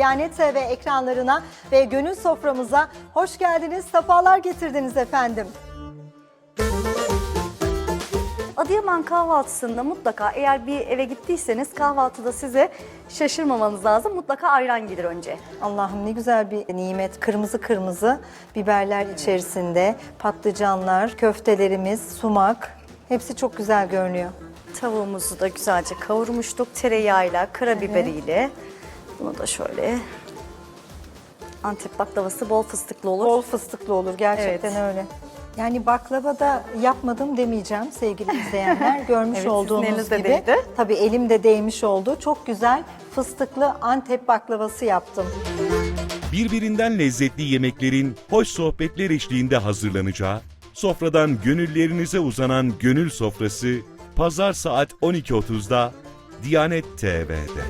Diyanet TV ekranlarına ve gönül soframıza hoş geldiniz, sefalar getirdiniz efendim. Adıyaman kahvaltısında mutlaka eğer bir eve gittiyseniz kahvaltıda size şaşırmamanız lazım. Mutlaka ayran gelir önce. Allah'ım ne güzel bir nimet. Kırmızı kırmızı biberler içerisinde, patlıcanlar, köftelerimiz, sumak. Hepsi çok güzel görünüyor. Tavuğumuzu da güzelce kavurmuştuk tereyağıyla, karabiberiyle. Bunu da şöyle Antep baklavası bol fıstıklı olur. Bol fıstıklı olur gerçekten Evet. öyle. Yani baklava da yapmadım demeyeceğim sevgili izleyenler. Görmüş Evet, sizin olduğunuz elinizde gibi. değdi. Tabii elimde değmiş oldu. Çok güzel fıstıklı Antep baklavası yaptım. birbirinden lezzetli yemeklerin hoş sohbetler eşliğinde hazırlanacağı, sofradan gönüllerinize uzanan gönül sofrası, pazar saat 12.30'da Diyanet TV'de.